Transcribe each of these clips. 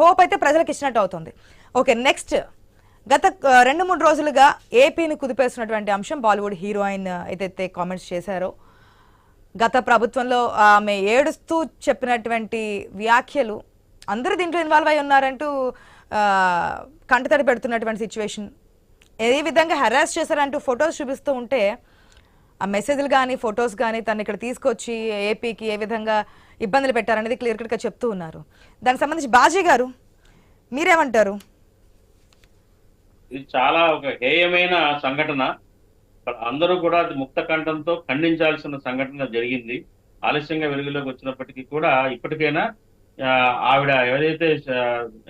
Hope అయితే ప్రజలకు ఇచ్చినట్టు అవుతుంది. Okay next. గత రెండు మూడు రోజులుగా ఏపీని కుదిపేస్తున్నటువంటి అంశం బాలీవుడ్ హీరోయిన్ ఏదైతే కామెంట్స్ చేశారో గత ప్రభుత్వంలో ఆమె ఏడుస్తూ చెప్పినటువంటి వ్యాఖ్యలు అందరూ దీంట్లో ఇన్వాల్వ్ అయి ఉన్నారంటూ కంటతడి పెడుతున్నటువంటి సిచ్యువేషన్ ఏ విధంగా హెరాస్ చేశారంటూ ఫొటోస్ చూపిస్తూ ఉంటే ఆ మెసేజ్లు కానీ ఫొటోస్ కానీ తను ఇక్కడ తీసుకొచ్చి ఏపీకి ఏ విధంగా ఇబ్బందులు పెట్టారనేది క్లియర్ కట్గా చెప్తూ ఉన్నారు. దానికి సంబంధించి బాజీ గారు మీరేమంటారు? ఇది చాలా ఒక హేయమైన సంఘటన. అందరూ కూడా అది ముక్త కంఠంతో ఖండించాల్సిన సంఘటన జరిగింది. ఆలస్యంగా వెలుగులోకి వచ్చినప్పటికీ కూడా ఇప్పటికైనా ఆవిడ ఏదైతే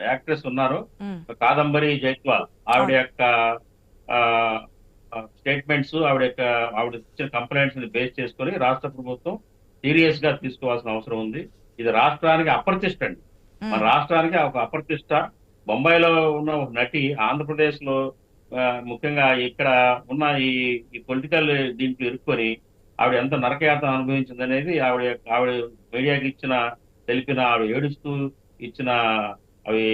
యాక్ట్రెస్ ఉన్నారో కాదంబరి జైత్వాల్ ఆవిడ యొక్క స్టేట్మెంట్స్ ఆవిడ యొక్క ఆవిడ ఇచ్చిన కంప్లైంట్స్ని బేస్ చేసుకొని రాష్ట్ర ప్రభుత్వం సీరియస్గా తీసుకోవాల్సిన అవసరం ఉంది. ఇది రాష్ట్రానికి అప్రతిష్ట అండి. మన రాష్ట్రానికి ఒక అప్రతిష్ట. బొంబాయిలో ఉన్న ఒక నటి ఆంధ్రప్రదేశ్లో ముఖ్యంగా ఇక్కడ ఉన్న ఈ ఈ పొలిటికల్ దీంట్లో ఇరుక్కొని ఆవిడ ఎంత నరకయాతన అనుభవించింది అనేది ఆవిడ ఆవిడ మీడియాకి ఇచ్చిన తెలిపిన ఆవిడ ఏడుస్తూ ఇచ్చిన అవి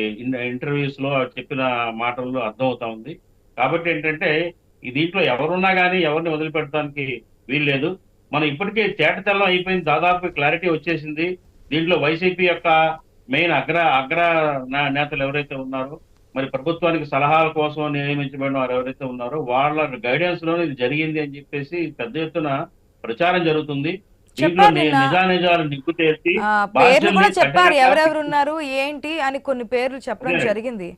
ఇంటర్వ్యూస్లో చెప్పిన మాటల్లో అర్థమవుతా ఉంది. కాబట్టి ఏంటంటే ఈ దీంట్లో ఎవరున్నా కానీ ఎవరిని వదిలిపెట్టడానికి వీల్లేదు. మనం ఇప్పటికే తేటతెల్లం అయిపోయింది. దాదాపు క్లారిటీ వచ్చేసింది. దీంట్లో వైసీపీ యొక్క మెయిన్ అగ్ర అగ్ర నేతలు ఎవరైతే ఉన్నారో మరి ప్రభుత్వానికి సలహాల కోసం నియమించబడిన వారు ఎవరైతే ఉన్నారో వాళ్ళ గైడెన్స్లోనే ఇది జరిగింది అని చెప్పేసి పెద్ద ఎత్తున ప్రచారం జరుగుతుంది. పేర్లు కూడా చెప్పారు. ఎవరెవరు ఉన్నారు ఏంటి అని కొన్ని పేర్లు చెప్పడం. జరిగింది.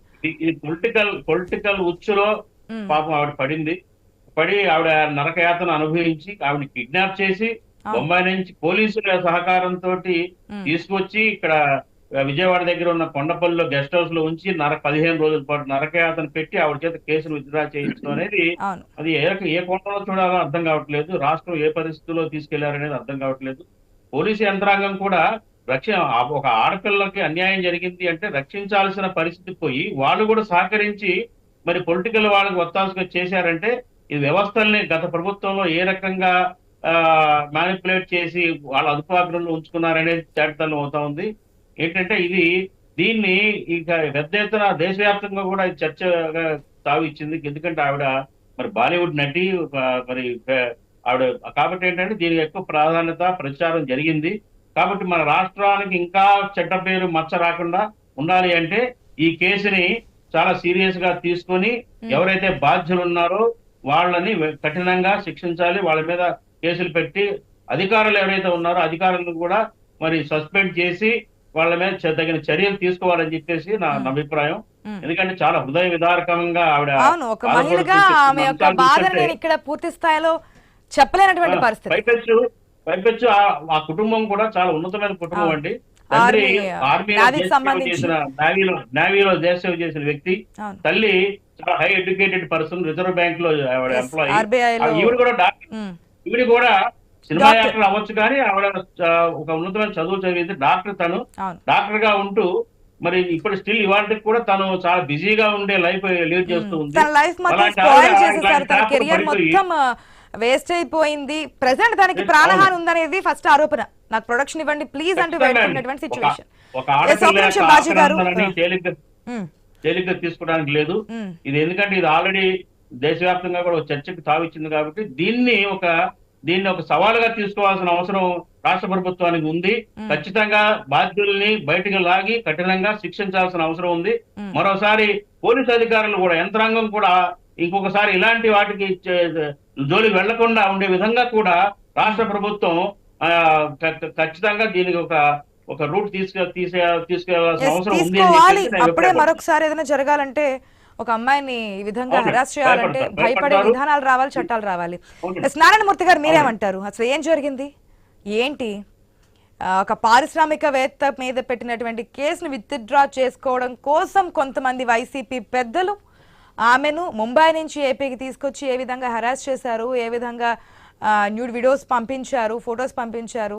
పొలిటికల్ పొలిటికల్ ఉచ్చులో పాపం ఆవిడ పడింది. పడి ఆవిడ నరకయాతన అనుభవించి ఆవిడ కిడ్నాప్ చేసి. బొంబాయి నుంచి పోలీసుల సహకారంతో తీసుకొచ్చి ఇక్కడ విజయవాడ దగ్గర ఉన్న కొండపల్లిలో గెస్ట్ హౌస్లో ఉంచి నర పదిహేను రోజుల పాటు నరకయాతన పెట్టి ఆవిడ చేత కేసును విత్డ్రా చేయించడం అనేది అది ఏ ఏ కోణంలో చూడాలో అర్థం కావట్లేదు. రాష్ట్రం ఏ పరిస్థితిలో తీసుకెళ్ళారనేది అర్థం కావట్లేదు. పోలీసు యంత్రాంగం కూడా రక్ష ఒక ఆడపిల్లకి అన్యాయం జరిగింది అంటే రక్షించాల్సిన పరిస్థితి పోయి వాళ్ళు కూడా సహకరించి మరి పొలిటికల్ వాళ్ళకి ఒత్తాసుగా చేశారంటే ఈ వ్యవస్థల్ని గత ప్రభుత్వంలో ఏ రకంగా మ్యానిపులేట్ చేసి వాళ్ళ అదుపాగ్రంలో ఉంచుకున్నారనేది తేటతల్లం అవుతా ఉంది. ఏంటంటే ఇది దీన్ని ఇక పెద్ద ఎత్తున దేశవ్యాప్తంగా కూడా చర్చగా తావిచ్చింది ఎందుకంటే ఆవిడ మరి బాలీవుడ్ నటి మరి ఆవిడ కాబట్టి ఏంటంటే దీనికి ఎక్కువ ప్రాధాన్యత ప్రచారం జరిగింది. కాబట్టి మన రాష్ట్రానికి ఇంకా చెడ్డ పేరు మచ్చ రాకుండా ఉండాలి అంటే ఈ కేసుని చాలా సీరియస్గా తీసుకొని. ఎవరైతే బాధ్యులు ఉన్నారో వాళ్ళని కఠినంగా శిక్షించాలి వాళ్ళ మీద కేసులు పెట్టి అధికారులు ఎవరైతే ఉన్నారో అధికారులను కూడా మరి సస్పెండ్ చేసి వాళ్ళ మీద తగిన చర్యలు తీసుకోవాలని చెప్పేసి నా అభిప్రాయం. ఎందుకంటే చాలా హృదయ విదారకంగా ఆవిడ అవును ఒక బాధపడుతూ మహిళగా చెప్తున్న ఆమె యొక్క అంశాలు బాధను చూస్తుంటే- నేను ఇక్కడ పూర్తి స్థాయిలో చెప్పలేనటువంటి పరిస్థితి పైపెచ్చు పైపెచ్చు ఆ- కుటుంబం కూడా చాలా ఉన్నతమైన కుటుంబం. అండి తండ్రి ఆర్మీ, ఆర్మీలో. చేసిన నావీలో నావీలో దేశ చేసిన వ్యక్తి తల్లి చాలా హై ఎడ్యుకేటెడ్ పర్సన్ రిజర్వ్ బ్యాంక్లో ఎంప్లాయీ ఈవిడ కూడా డాక్టర్. ఉమ్, ఈవిడ కూడా సినిమా. యాక్టర్ అవ్వచ్చు కానీ ఆవిడ ఒక ఉన్నతమైన చదువు చదివింది. డాక్టర్ తను. డాక్టర్గా ఉంటూ మరి ఇప్పుడు స్టిల్ ఇవాళకి కూడా తను చాలా బిజీగా ఉండే లైఫ్ లీడ్ చేస్తూ ఉంది. లైఫ్ తన కెరియర్ మొత్తం వేస్ట్ అయిపోయింది. ప్రెసెంట్ Yes, ప్రాణహాని. ఉందనేది ఫస్ట్ ఆరోపణ. నాకు ప్రొడక్షన్ ఇవ్వండి ప్లీజ్ అంటూ వేడుకున్నటువంటి సిచ్యువేషన్ తేలిగ్గా తీసుకోవడానికి లేదు ఇది ఎందుకంటే ఇది ఆల్రెడీ దేశవ్యాప్తంగా కూడా ఒక చర్చకు తావిచ్చింది కాబట్టి దీన్ని ఒక దీన్ని ఒక సవాలుగా తీసుకోవాల్సిన అవసరం రాష్ట్ర ప్రభుత్వానికి ఉంది. ఖచ్చితంగా బాధ్యుల్ని బయటికి లాగి కఠినంగా శిక్షించాల్సిన అవసరం ఉంది. మరోసారి పోలీస్ అధికారులు కూడా యంత్రాంగం కూడా ఇంకొకసారి ఇలాంటి వాటికి జోలి వెళ్ళకుండా ఉండే విధంగా కూడా రాష్ట్ర ప్రభుత్వం ఖచ్చితంగా దీనికి ఒక ఒక రూట్ తీసుకు తీసే అవసరం ఉంది అప్పుడే. మరొకసారి ఏదైనా జరగాలంటే ఒక అమ్మాయిని ఈ విధంగా హెరాస్ చేయాలంటే భయపడే. విధానాలు రావాలి చట్టాలు రావాలి. నారాయణమూర్తి గారు మీరేమంటారు? అసలు ఏం జరిగింది? ఏంటి? ఒక పారిశ్రామికవేత్త మీద పెట్టినటువంటి కేసును విత్డ్రా చేసుకోవడం కోసం కొంతమంది వైసీపీ పెద్దలు ఆమెను ముంబై నుంచి ఏపీకి తీసుకొచ్చి ఏ విధంగా హెరాస్ చేశారు? ఏ విధంగా న్యూడ్ వీడియోస్ పంపించారు? ఫొటోస్ పంపించారు?